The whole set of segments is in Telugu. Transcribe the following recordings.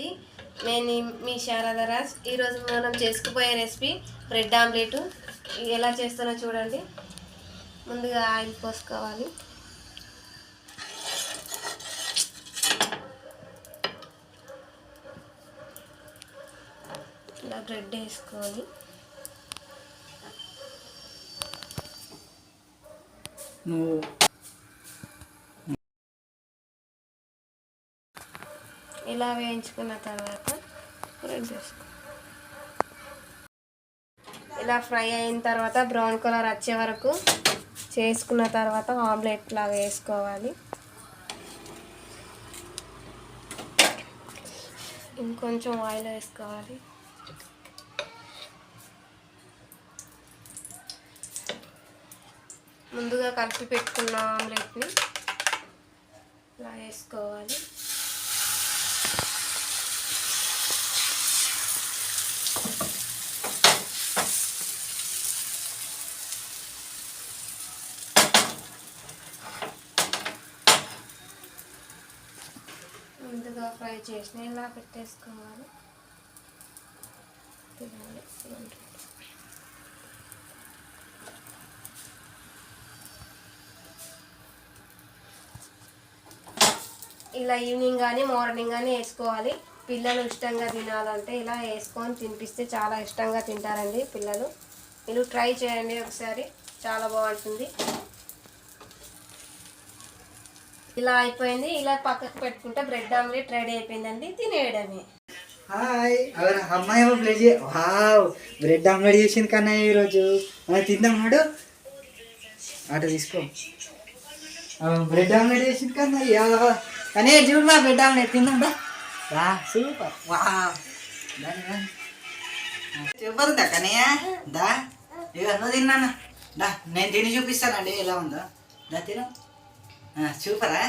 అండి నేను మీ శారదరాజ్ ఈరోజు మనం చేసుకుపోయే రెసిపీ బ్రెడ్ ఆమ్లెట్. ఎలా చేస్తానో చూడండి. ముందుగా ఆయిల్ పోసుకోవాలి. ఇలా బ్రెడ్ వేసుకోవాలి నువ్వు ఇలా వేయించుకున్న తర్వాత బ్రెడ్ చేసుకో. ఇలా ఫ్రై అయిన తర్వాత బ్రౌన్ కలర్ వచ్చే వరకు చేసుకున్న తర్వాత ఆమ్లెట్ లాగా వేసుకోవాలి. ఇంకొంచెం ఆయిల్ వేసుకోవాలి. ముందుగా కలిపి పెట్టుకున్న ఆమ్లెట్ని ఇలా వేసుకోవాలి. ముందుగా ఫ్రై చేసిన ఇలా పెట్టేసుకోవాలి? తినాలి. ఇలా ఈవినింగ్ కానీ మార్నింగ్ కానీ వేసుకోవాలి. పిల్లలు ఇష్టంగా తినాలంటే ఇలా వేసుకొని తినిపిస్తే చాలా ఇష్టంగా తింటారండి పిల్లలు. మీరు ట్రై చేయండి ఒకసారి. చాలా బాగుంటుంది. ఇలా అయిపోయింది. ఇలా పక్కకు పెట్టుకుంటే బ్రెడ్ ఆమ్లెట్ రెడీ అయిపోయిందండి. తినేయడమే. హాయ్. ఎవరు? అమ్మాయి ఏమో బ్రెడ్ చే- వావ్. బ్రెడ్ ఆమ్లెట్ చేసింది కన్నా ఈరోజు. మనం తిందాం నాడు అటు తీసుకో. బ్రెడ్ ఆమ్లెట్ చేసింది కన్నా కానీ చూడు మా బ్రెడ్ ఆమ్లెట్. తిందాం బా వా సూపర్. వావ్. దాని రా. సూపర్ దా ఇక నువ్వు తిన్నాను? దా నేను తిని చూపిస్తానండి. ఎలా ఉందా. దా తిను. ఆ, సూపరా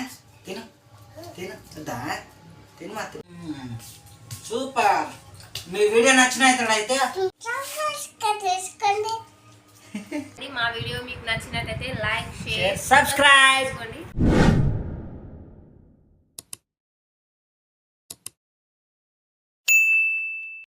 తిను తిను దా తిను మా. సూపర్ మీ వీడియో నచ్చినట్లయితే మా వీడియో మీకు నచ్చినట్లయితే లైక్ షేర్ సబ్స్క్రైబ్ చేసుకోండి